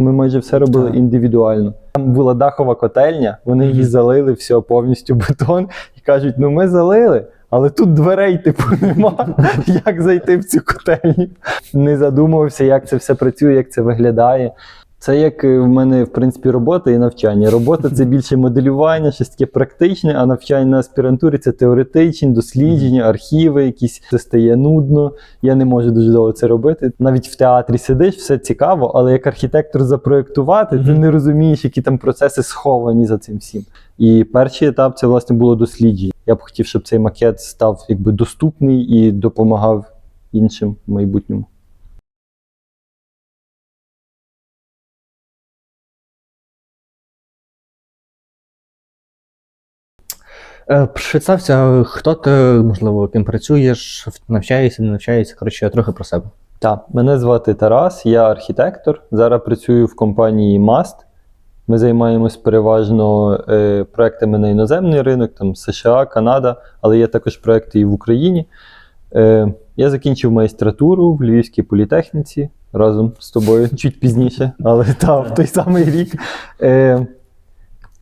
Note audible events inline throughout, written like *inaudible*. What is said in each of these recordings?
Ми майже все робили Так. індивідуально. Там була дахова котельня, вони її залили, все повністю бетон, і кажуть: ну ми залили. Але тут дверей типу нема. Як зайти в цю котельню? Не задумувався, як це все працює, як це виглядає. Це як е, в мене, в принципі, робота і навчання. Робота це більше моделювання, щось таке практичне, а навчання на аспірантурі це теоретичні дослідження, архіви, якісь це стає нудно. Я не можу дуже довго це робити. Навіть в театрі сидиш, все цікаво, але як архітектор запроєктувати, ти не розумієш, які там процеси сховані за цим всім. І перший етап це власне було дослідження. Я б хотів, щоб цей макет став якби доступний і допомагав іншим в майбутньому. Представся, хто ти, можливо, ким працюєш, навчаєшся, не навчаєшся. Коротше, трохи про себе. Так, мене звати Тарас, я архітектор. Зараз працюю в компанії Mast. Ми займаємось переважно е, проектами на іноземний ринок, там США, Канада, але є також проекти і в Україні. Е, я закінчив магістратуру в Львівській політехніці разом з тобою чуть пізніше, але та, в той самий рік. Е,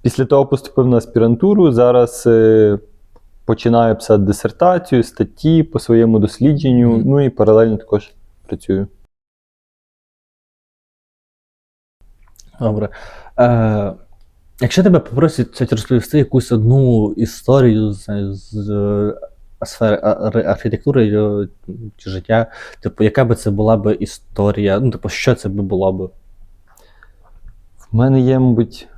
після того поступив на аспірантуру. Зараз е, починаю писати дисертацію, статті по своєму дослідженню, Мгм. ну і паралельно також працюю. Добре. Е, якщо тебе попросять розповісти якусь одну історію з, з е, сфери ар- архітектури е, чи життя, типу, яка би це була би історія? Ну, типу, що це би було би? В мене є, мабуть,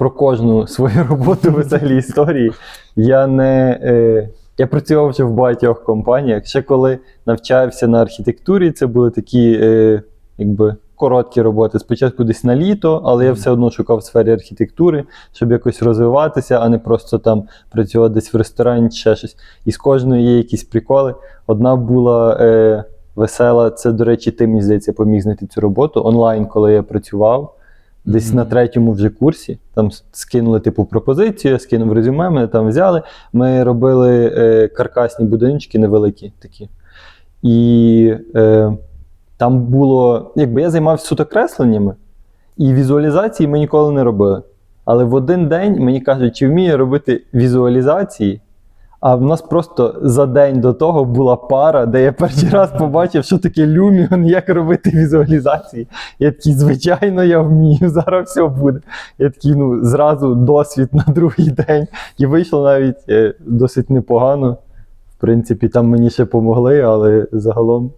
про кожну свою роботу веселі історії. Я не. Е, я працював вже в багатьох компаніях. Ще коли навчався на архітектурі, це були такі е, якби, короткі роботи. Спочатку десь на літо, але я все одно шукав в сфері архітектури, щоб якось розвиватися, а не просто там працювати десь в ресторані чи ще щось. І з кожної є якісь приколи. Одна була е, весела, це, до речі, ти мені здається, поміг знайти цю роботу онлайн, коли я працював. Десь Мгм. на третьому вже курсі. Там скинули типу пропозицію, я скинув резюме, мене там взяли. Ми робили е, каркасні будиночки невеликі такі. І е, там було, якби я займався суто кресленнями, і візуалізації ми ніколи не робили. Але в один день мені кажуть, чи вмію робити візуалізації. А в нас просто за день до того була пара, де я перший *laughs* раз побачив, що таке люміон, як робити візуалізації. Я такий, звичайно, я вмію, *laughs* зараз все буде. Я такий, ну, зразу досвід на другий день. І вийшло навіть е, досить непогано. В принципі, там мені ще помогли, але загалом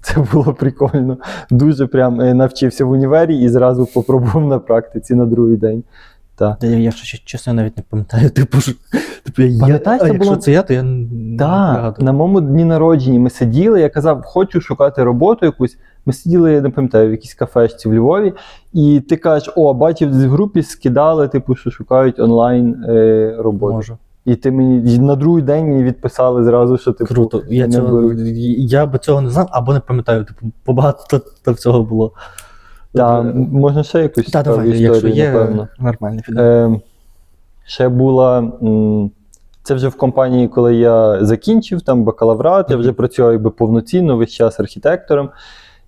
це було прикольно. Дуже прям е, навчився в універі і зразу попробував на практиці на другий день. Так. Я, я що, чесно навіть не пам'ятаю, *laughs* типу, що, типу я, а це якщо було- це я, то я не на моєму дні народження ми сиділи, я казав, хочу шукати роботу якусь. Ми сиділи, я не пам'ятаю, в якійсь кафешці в Львові, і ти кажеш, о, бачив в групі, скидали, типу, що шукають онлайн е, роботу. Можу. І ти мені і на другий день мені відписали зразу, що типу. Круто. Я, цього, я би цього не знав, або не пам'ятаю, типу, побагато там всього було. Та, Добре. можна ще якусь Та, давай, історію, якщо є, напевно. нормально піде. Е, ще була. Це вже в компанії, коли я закінчив там бакалаврат, я вже працював якби повноцінно весь час архітектором.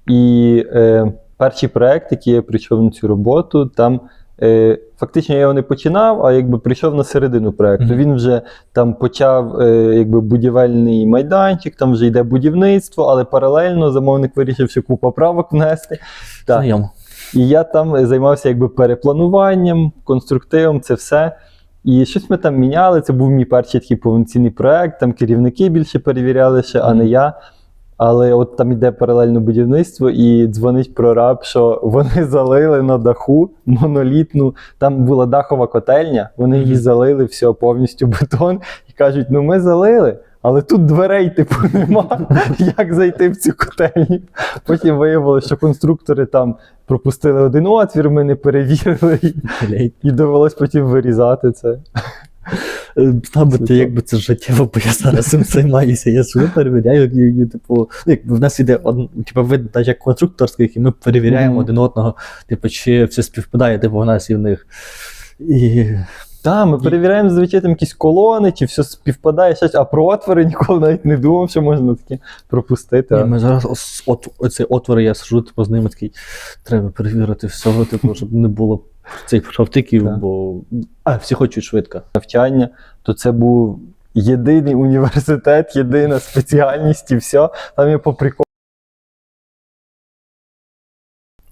І е, перший проект, який я прийшов на цю роботу, там е, фактично я його не починав, а якби прийшов на середину проекту. Мгм. Він вже там почав е, якби будівельний майданчик, там вже йде будівництво, але паралельно замовник вирішив ще купу правок внести. Знайомо. І я там займався якби переплануванням, конструктивом, це все. І щось ми там міняли. Це був мій перший такий повноцінний проект. Там керівники більше перевіряли ще, а не я. Але от там іде паралельно будівництво, і дзвонить прораб, що вони *laughs* залили на даху монолітну. Там була дахова котельня, вони її залили, все повністю бетон. І кажуть: ну ми залили, але тут дверей типу *laughs* нема. Як зайти в цю котельню? Потім виявилося, що конструктори там пропустили один отвір, ми не перевірили, і довелось потім вирізати це. Ти якби це життєво, бо я зараз цим займаюся. Я свою перевіряю, і, і, типу, ну, якби в нас іде од, типу, вид навіть конструкторських, і ми перевіряємо один одного, типу, чи все співпадає, типу, в нас і в них. І Так, ми перевіряємо зазвичай там якісь колони, чи все співпадає, щось, а про отвори ніколи навіть не думав, що можна таке пропустити. Ні, ми зараз от, оцей отвор, я сижу, типу, з ними такий, треба перевірити все, типу, щоб не було цих шавтиків, Так. бо а, всі хочуть швидко. навчання, то це був єдиний університет, єдина спеціальність і все. Там я по приколу.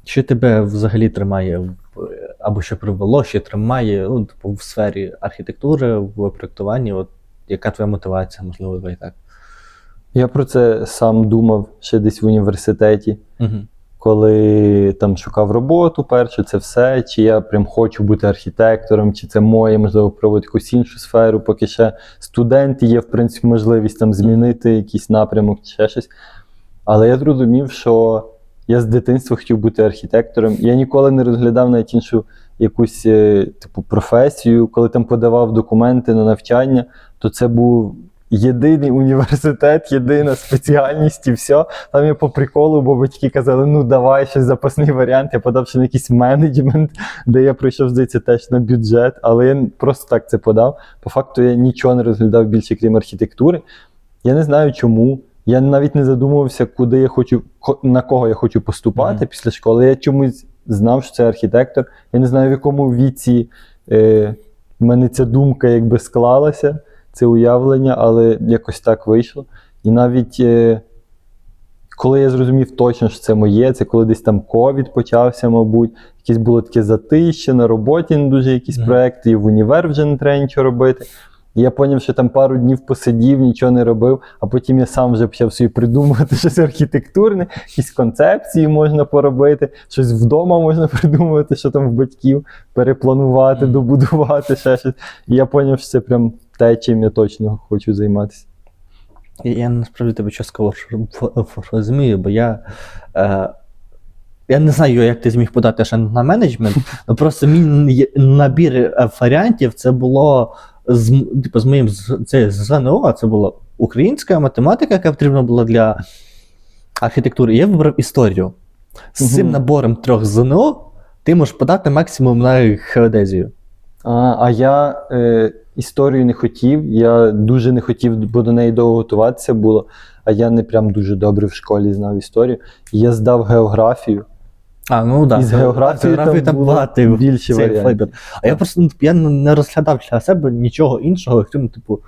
Що тебе взагалі тримає, або що привело, що тримає ну, типу, в сфері архітектури, в проєктуванні? От, яка твоя мотивація, можливо, давай так? Я про це сам думав ще десь в університеті, Угу. Коли там шукав роботу першу, це все. Чи я прям хочу бути архітектором, чи це моє, можливо, проводити якусь іншу сферу, поки ще студент є, в принципі, можливість там змінити якийсь напрямок чи ще щось. Але я зрозумів, що я з дитинства хотів бути архітектором. Я ніколи не розглядав навіть іншу якусь е, типу професію. Коли там подавав документи на навчання, то це був єдиний університет, єдина спеціальність і все. Там я по приколу, бо батьки казали, ну давай щось запасний варіант. Я подав ще на якийсь менеджмент, *laughs* де я прийшов, здається, теж на бюджет, але я просто так це подав. По факту я нічого не розглядав більше, крім архітектури. Я не знаю чому. Я навіть не задумувався, куди я хочу, на кого я хочу поступати Мгм. після школи. Я чомусь знав, що це архітектор. Я не знаю, в якому віці е, в мене ця думка якби склалася, це уявлення, але якось так вийшло. І навіть е, коли я зрозумів точно, що це моє, це коли десь там ковід почався, мабуть, якесь було таке затище на роботі, не дуже якісь Мгм. проекти, і в універ вже не треба нічого робити. І я зрозумів, що там пару днів посидів, нічого не робив, а потім я сам вже почав собі придумувати *laughs* щось архітектурне, якісь концепції можна поробити, щось вдома можна *laughs* придумувати, що там в батьків перепланувати, добудувати, ще щось. І я зрозумів, що це прям те, чим я точно хочу займатися. Я, я насправді тебе частково розумію, бо я. Е, я не знаю, як ти зміг подати ще на менеджмент, *laughs* але просто мій набір е, варіантів це було з, типу, з моїм це ЗНО, це була українська математика, яка потрібна була для архітектури. Я вибрав історію. З цим набором трьох ЗНО ти можеш подати максимум на геодезію. А, а я е, історію не хотів, я дуже не хотів, бо до неї довго готуватися було, а я не прям дуже добре в школі знав історію. І я здав географію. А, ну да. І з географії Географії там було багато більше варіантів. А я просто ну, я не розглядав для себе нічого іншого, крім, типу,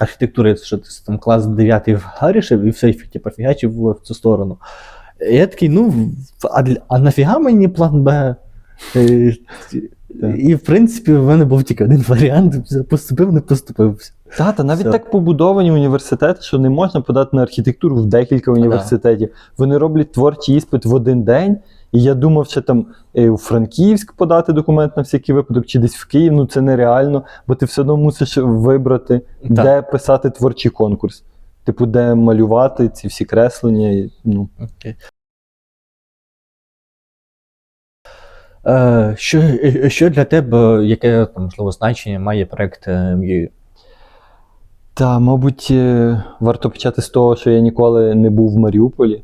архітектури, що ти там клас 9 вгарішив і все, типу, фігачив в цю сторону. І я такий, ну, а, а нафіга мені план Б? І, в принципі, в мене був тільки один варіант: поступив, не поступив. Та, та навіть Все. так побудовані університети, що не можна подати на архітектуру в декілька університетів. Вони роблять творчий іспит в один день. І я думав, що там е, у Франківськ подати документ на всякий випадок, чи десь в Київ. Ну це нереально, бо ти все одно мусиш вибрати, Так. де писати творчий конкурс. Типу, де малювати ці всі креслення. Ну. Окей. Що, е, що для тебе, яке там, можливо, значення має проект е, мрії? Та, мабуть, е, варто почати з того, що я ніколи не був в Маріуполі,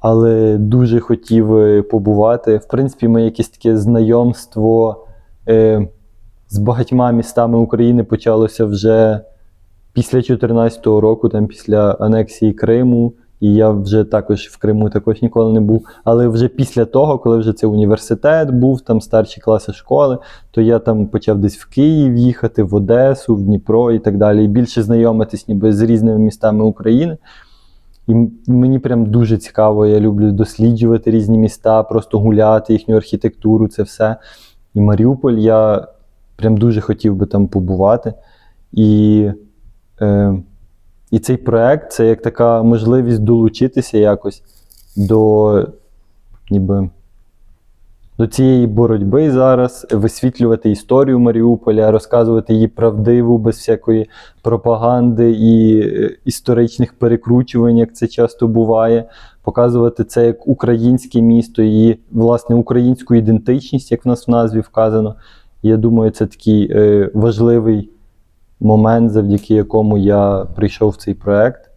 але дуже хотів е, побувати. В принципі, моє якесь таке знайомство е, з багатьма містами України почалося вже після 2014 року, там після анексії Криму. І я вже також в Криму також ніколи не був. Але вже після того, коли вже це університет був, там старші класи школи, то я там почав десь в Київ їхати, в Одесу, в Дніпро і так далі. І більше знайомитись ніби з різними містами України. І мені прям дуже цікаво, я люблю досліджувати різні міста, просто гуляти, їхню архітектуру, це все. І Маріуполь я прям дуже хотів би там побувати. І, е, і цей проект це як така можливість долучитися якось до, ніби, до цієї боротьби зараз, висвітлювати історію Маріуполя, розказувати її правдиву, без всякої пропаганди і е, історичних перекручувань, як це часто буває, показувати це як українське місто, і власне українську ідентичність, як в нас в назві вказано. Я думаю, це такий е, важливий момент, завдяки якому я прийшов в цей проект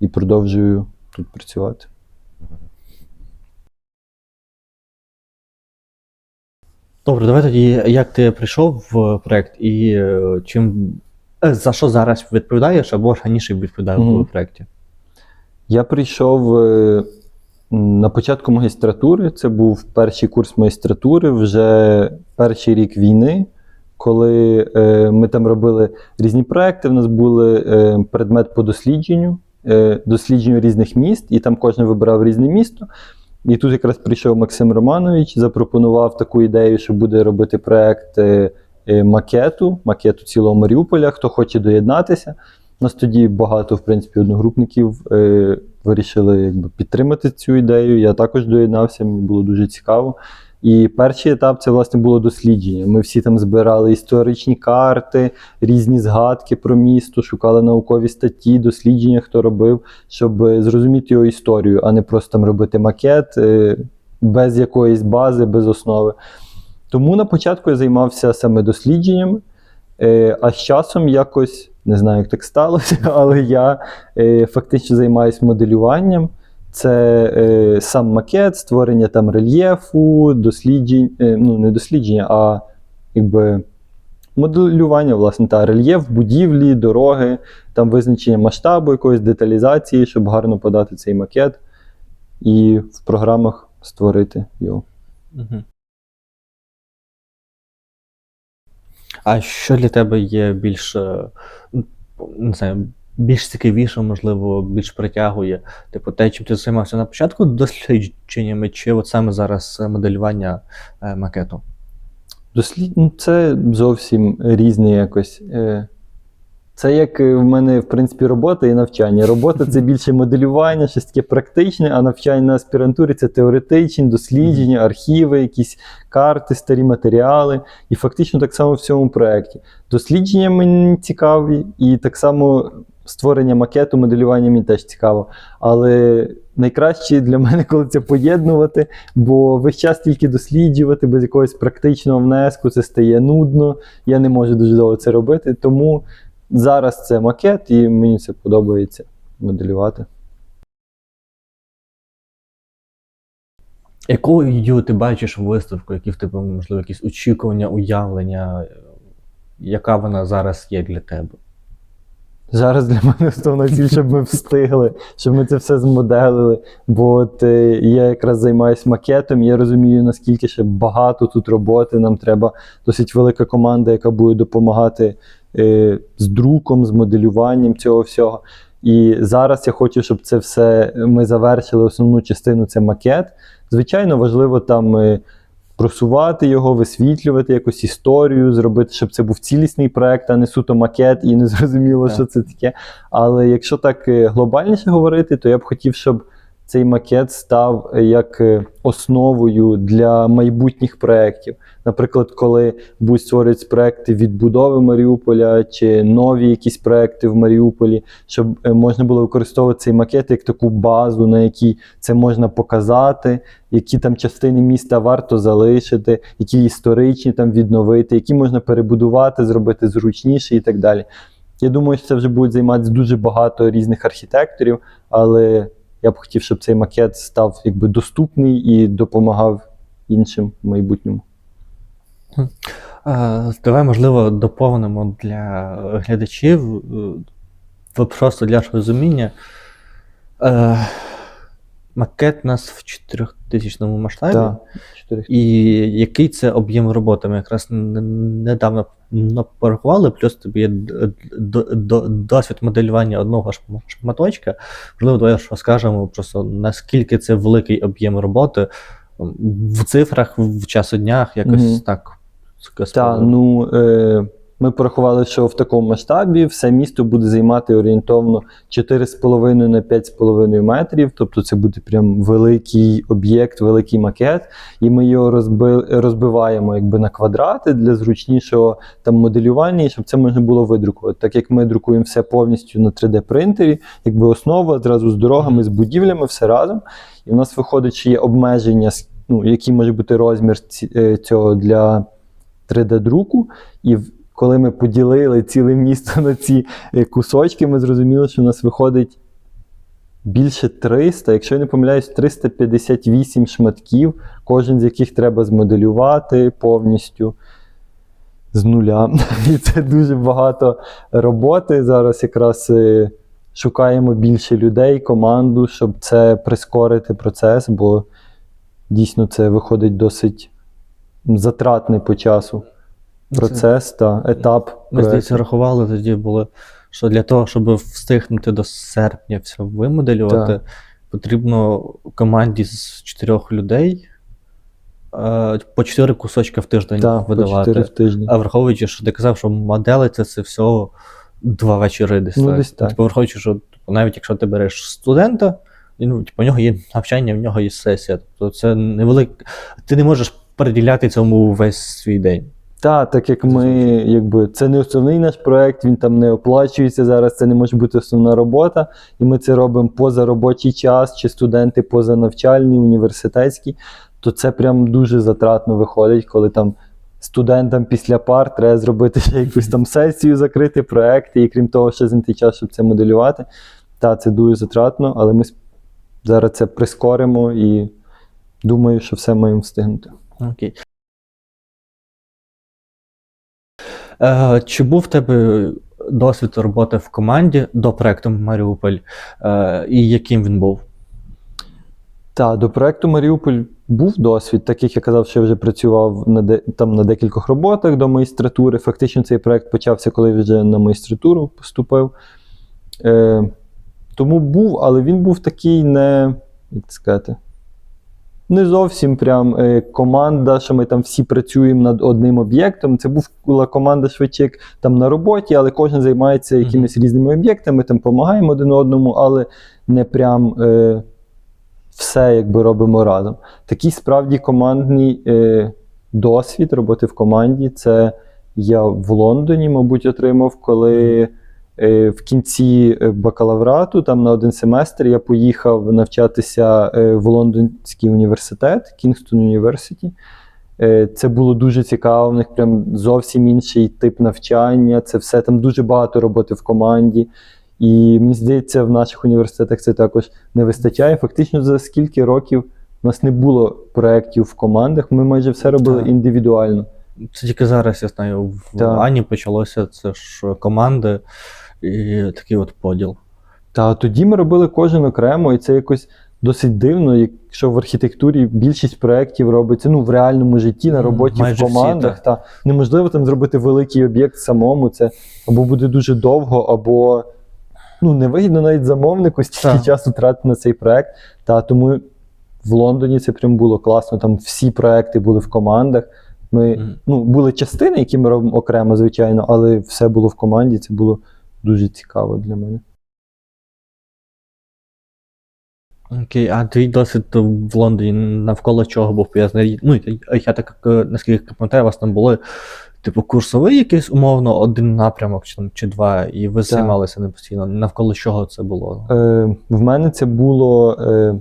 і продовжую тут працювати. Добре, давай тоді, як ти прийшов в проект і е, чим е, за що зараз відповідаєш або раніше відповідав Мгм. в проєкті? Я прийшов е, на початку магістратури. Це був перший курс магістратури, вже перший рік війни, коли е, ми там робили різні проекти. В нас були е, предмет по дослідженню, е, дослідженню різних міст, і там кожен вибирав різне місто. І тут якраз прийшов Максим Романович, запропонував таку ідею, що буде робити проект макету, макету цілого Маріуполя. Хто хоче доєднатися. У нас тоді багато, в принципі, одногрупників вирішили якби, підтримати цю ідею. Я також доєднався, мені було дуже цікаво. І перший етап це власне було дослідження. Ми всі там збирали історичні карти, різні згадки про місто, шукали наукові статті, дослідження, хто робив, щоб е, зрозуміти його історію, а не просто там робити макет е, без якоїсь бази, без основи. Тому на початку я займався саме дослідженнями, е, а з часом якось не знаю, як так сталося, *laughs* але я фактично займаюся моделюванням. Це е, сам макет, створення там рельєфу, досліджень, е, ну не дослідження, а якби моделювання, власне, та рельєф, будівлі, дороги, там визначення масштабу, якоїсь деталізації, щоб гарно подати цей макет і в програмах створити його. Угу. А що для тебе є більш, е, не знаю, більш цікавіше, можливо, більш притягує? Типу, те, чим ти займався на початку дослідженнями, чи от саме зараз моделювання е, макету? Дослід... ну, Це зовсім різне якось. е, Це як е, в мене, в принципі, робота і навчання. Робота це більше моделювання, щось таке практичне, а навчання на аспірантурі це теоретичні дослідження, архіви, якісь карти, старі матеріали. І фактично так само в цьому проєкті. Дослідження мені цікаві, і так само створення макету, моделювання мені теж цікаво. Але найкраще для мене, коли це поєднувати, бо весь час тільки досліджувати без якогось практичного внеску, це стає нудно. Я не можу дуже довго це робити. Тому зараз це макет, і мені це подобається моделювати. Якою ти бачиш виставку, які в тебе, можливо, якісь очікування, уявлення, яка вона зараз є для тебе? Зараз для мене основна ціль, щоб ми встигли, щоб ми це все змоделили. Бо от е, я якраз займаюся макетом, я розумію, наскільки ще багато тут роботи. Нам треба досить велика команда, яка буде допомагати е, з друком, з моделюванням цього всього. І зараз я хочу, щоб це все ми завершили основну частину це макет. Звичайно, важливо там. е, Просувати його, висвітлювати якусь історію, зробити, щоб це був цілісний проект, а не суто макет, і не *laughs* зрозуміло, Так. що це таке. Але якщо так е, глобальніше говорити, то я б хотів, щоб цей макет став е, як е, основою для майбутніх проєктів. Наприклад, коли будуть створюватися проекти відбудови Маріуполя чи нові якісь проекти в Маріуполі, щоб е, можна було використовувати цей макет як таку базу, на якій це можна показати, які там частини міста варто залишити, які історичні там відновити, які можна перебудувати, зробити зручніше і так далі. Я думаю, що це вже будуть займатися дуже багато різних архітекторів, але я б хотів, щоб цей макет став якби доступний і допомагав іншим в майбутньому. Давай, можливо, доповнимо для глядачів, е, просто для розуміння. Макет у нас в 4000 масштабі. Так, чотири. І який це об'єм роботи? Ми якраз недавно порахували, плюс тобі є досвід моделювання одного шматочка. Можливо, давай розкажемо просто наскільки це великий об'єм роботи в цифрах, в часоднях, якось Мгм. так. ска- Так, ну е, ми порахували, що в такому масштабі все місто буде займати орієнтовно 4,5 на 5,5 метрів. Тобто це буде прям великий об'єкт, великий макет. І ми його розби, розбиваємо якби на квадрати для зручнішого там моделювання, щоб це можна було видрукувати. Так як ми друкуємо все повністю на 3D-принтері, якби основа зразу з дорогами, з будівлями, все разом. І в нас виходить, що є обмеження, ну, який може бути розмір е, цього для 3D-друку. І коли ми поділили ціле місто на ці е, кусочки, ми зрозуміли, що у нас виходить більше 300, якщо я не помиляюсь, 358 шматків, кожен з яких треба змоделювати повністю з нуля. *laughs* І це дуже багато роботи. Зараз якраз е, шукаємо більше людей, команду, щоб це прискорити процес, бо дійсно це виходить досить затратний по часу процес та етап. Ми, здається, рахували тоді було, що для того, щоб встигнути до серпня все вимоделювати, Так. потрібно команді з чотирьох людей е, по чотири кусочки в тиждень по видавати. 4 в тиждень. А враховуючи, що ти казав, що модели це, це все два вечори десь. Ну, десь так. Типу, враховуючи, що типу, навіть якщо ти береш студента, ну, типу, у нього є навчання, в нього є сесія. Тобто це невелик. Ти не можеш приділяти цьому весь свій день. Та, так як ми, якби це не основний наш проект, він там не оплачується зараз, це не може бути основна робота. І ми це робимо поза робочий час, чи студенти позанавчальні, університетські, то це прям дуже затратно виходить, коли там студентам після пар треба зробити ще якусь там *laughs* сесію, закрити проекти, і крім того, ще знайти час, щоб це моделювати. Та, це дуже затратно, але ми зараз це прискоримо і думаю, що все маємо встигнути. Окей. Чи був в тебе досвід роботи в команді до проекту Маріуполь? Е, і яким він був? Так, до проекту Маріуполь був досвід, так як я казав, що я вже працював на, де, там, на декількох роботах до магістратури. Фактично цей проект почався, коли вже на магістратуру поступив. Е, тому був, але він був такий не, як сказати, не зовсім прям е, команда, що ми там всі працюємо над одним об'єктом. Це була команда швидше як там на роботі, але кожен займається якимись різними об'єктами, там допомагаємо один одному, але не прям е, все якби робимо разом. Такий справді командний е, досвід роботи в команді. Це я в Лондоні, мабуть, отримав, коли в кінці е, бакалаврату, там на один семестр, я поїхав навчатися е, в Лондонський університет, Кінгстон Університі. Е, Це було дуже цікаво. В них прям зовсім інший тип навчання. Це все там дуже багато роботи в команді. І мені здається, в наших університетах це також не вистачає. Фактично, за скільки років у нас не було проєктів в командах, ми майже все робили Так. індивідуально. Це тільки зараз, я знаю, в Так. Ані почалося це ж команди і такий от поділ. Та тоді ми робили кожен окремо, і це якось досить дивно, якщо в архітектурі більшість проєктів робиться ну, в реальному житті, на роботі майже в командах. так. та неможливо там зробити великий об'єкт самому. Це або буде дуже довго, або ну, невигідно навіть замовнику стільки часу тратити на цей проєкт. Та тому в Лондоні це прям було класно. Там всі проекти були в командах. Ми, Мгм. ну, були частини, які ми робимо окремо, звичайно, але все було в команді. Це було дуже цікаво для мене. Окей, а твій досвід в Лондоні навколо чого був пов'язаний? Ну, я- так е, наскільки пам'ятаю, у вас там були, типу, курсовий якийсь умовно, один напрямок чи, там, чи два, і ви займалися не постійно. Навколо чого це було? Е, в мене це було. Е,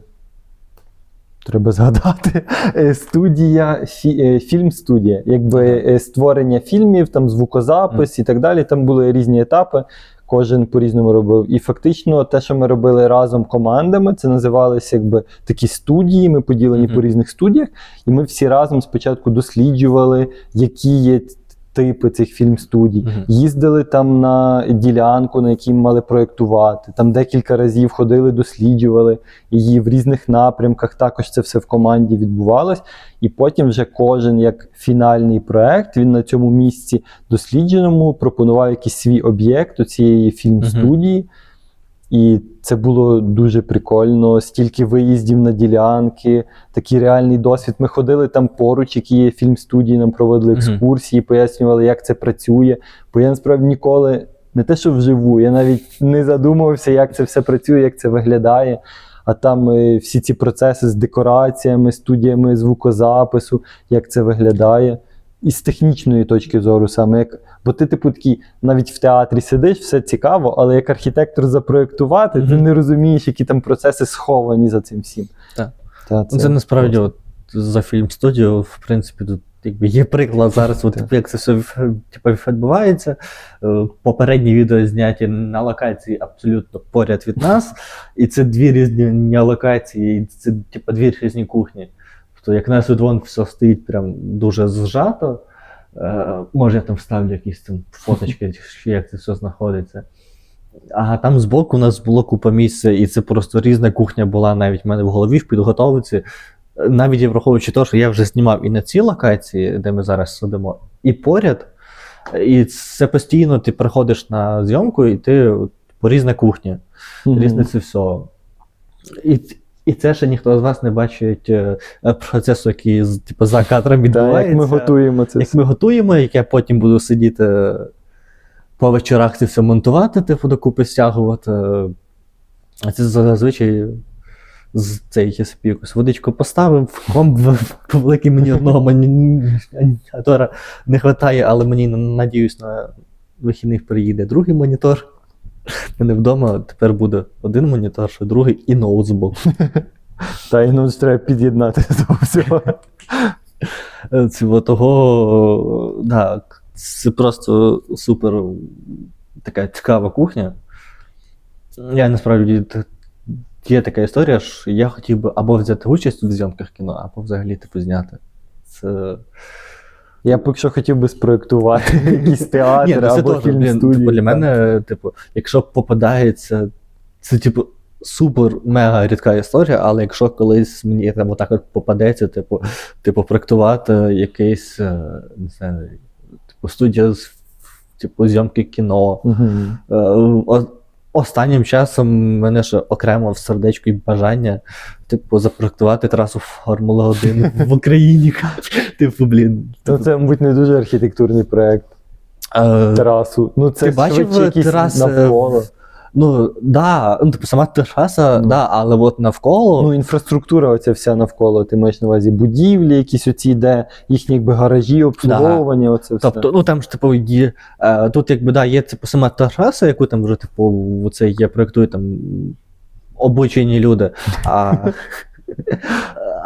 треба згадати. е, Студія, фі, е, фільм-студія. Якби е, створення фільмів, там звукозапис і так далі. Там були різні етапи. Кожен по-різному робив. І фактично, те, що ми робили разом командами, це називалися якби такі студії. Ми поділені Мгм. по різних студіях, і ми всі разом спочатку досліджували, які є типи цих фільм-студій. Мгм. Їздили там на ділянку, на якій мали проєктувати. Там декілька разів ходили, досліджували її в різних напрямках. Також це все в команді відбувалось. І потім вже кожен як фінальний проект він на цьому місці дослідженому пропонував якийсь свій об'єкт у цієї фільм-студії. І це було дуже прикольно. Стільки виїздів на ділянки, такий реальний досвід. Ми ходили там поруч, які є фільм-студії, нам проводили екскурсії, пояснювали, як це працює. Бо я насправді ніколи не те, що вживу, я навіть не задумувався, як це все працює, як це виглядає. А там е, всі ці процеси з декораціями, студіями звукозапису, як це виглядає. І з технічної точки зору саме як. Бо ти, типу, такий, навіть в театрі сидиш, все цікаво, але як архітектор запроєктувати, ти не розумієш, які там процеси сховані за цим всім. Так. Та, Це, це насправді от, за фільм студію, в принципі, тут якби є приклад зараз, от, типу, як це все типу, відбувається. Е, Попередні відео зняті на локації абсолютно поряд від нас, і це дві різні локації, і це типу, дві різні кухні. Тобто, як нас відвон все стоїть прям дуже зжато. Е, може, я там вставлю якісь там фоточки, *laughs* як це все знаходиться. А там збоку у нас було купа місця, і це просто різна кухня була навіть в мене в голові в підготовці. Навіть враховуючи те, що я вже знімав і на цій локації, де ми зараз сидимо, і поряд. І це постійно ти приходиш на зйомку, і ти по різна кухня, Мгм. різне це все. І, і це ще ніхто з вас не бачить е, процесу, який типу, за кадром відбувається. як ми готуємо це. Як ми готуємо, як я потім буду сидіти по вечорах це все монтувати, типу, докупи стягувати. А це зазвичай з цей я собі якусь водичку поставив, комп в- великий мені одного монітора не вистачає, але мені надіюсь на вихідних приїде другий монітор. У мене вдома тепер буде один монітор, ще другий і ноутбук. Та і ж треба під'єднати до всього. Цього того, да, це просто супер така цікава кухня. Я насправді є така історія, що я хотів би або взяти участь в зйомках кіно, або взагалі типу зняти. Це Я б якщо хотів би спроектувати *laughs* якийсь Ні, театр ну це або теж, фільм блін, студії. типу, для мене, типу, якщо попадається, це типу супер мега рідка історія, але якщо колись мені там отак от попадеться, типу, типу, проектувати якийсь, е, не знаю, типу, студія з типу, зйомки кіно. Мгм. Е, о- Останнім часом мене ще окремо в сердечку і бажання, типу, запроектувати трасу Формули 1 в Україні. *laughs* Типу, блін. Ну, це, мабуть, не дуже архітектурний проект. Трасу. Ну, це Ти бачив якісь на навколо. Ну, да, ну, типу, сама тераса, Ну. да, але от навколо. Ну, інфраструктура оця вся навколо, ти маєш на увазі будівлі, якісь оці, де їхні якби гаражі, обслуговування, оце все. тобто, ну там ж, типу, є, е, тут, якби, да, є типу, сама тераса, яку там вже, типу, це є, проєктують там обучені люди. А, *laughs*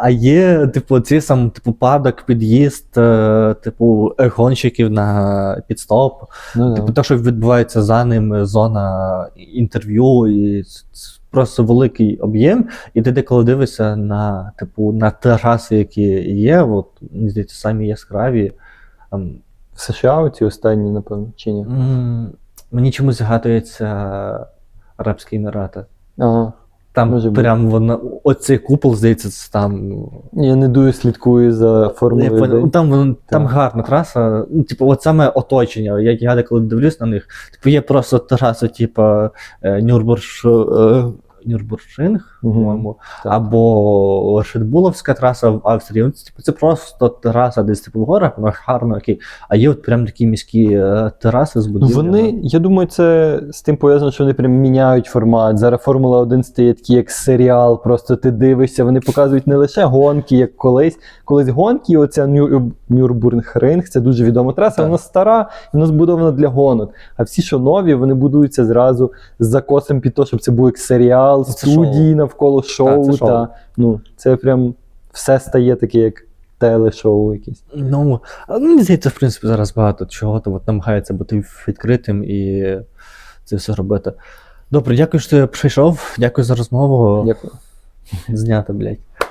а є, типу, ці сам, типу, падок, під'їзд, е, типу, гонщиків на підстоп. ну. Типу, те, що відбувається за ним зона інтерв'ю, і це просто великий об'єм. І ти деколи дивишся на, типу, на тераси, які є, от, мені здається, самі яскраві. Ем, В США оці останні, напевно, чи ні? мені чомусь згадується Арабські Емірати. Ага. Там Може прям воно, оцей купол, здається, це там. Я не дуже слідкую за Я ну, людей. там, воно- там гарна траса. Ну, типу, от саме оточення. Як я деколи дивлюсь на них, типу, є просто траса, типу, е, Нюрбурш, Нюрбуршинг, по-моєму, або Шедбуловська траса в Австрії. Ну, це, типу, це просто траса десь типу, в горах, воно гарно, окей. А є от прям такі міські е, тераси з будівлями. вони, я думаю, це з тим пов'язано, що вони прям міняють формат. Зараз Формула 1 стає такий як серіал. Просто ти дивишся, вони показують не лише гонки, як колись. Колись гонки, оця Нюр- Нюрбургринг, це дуже відома траса, Так. вона стара і вона збудована для гонок. А всі, що нові, вони будуються зразу з закосом під те, щоб це був як серіал, Це студії навколо шоу. це шоу. Та, ну, це прям все стає таке, як телешоу якесь. Ну, ну, мені здається, в принципі, зараз багато чого то от, намагається бути відкритим і це все робити. Добре, дякую, що ти прийшов. Дякую за розмову. Дякую. Знято, блядь.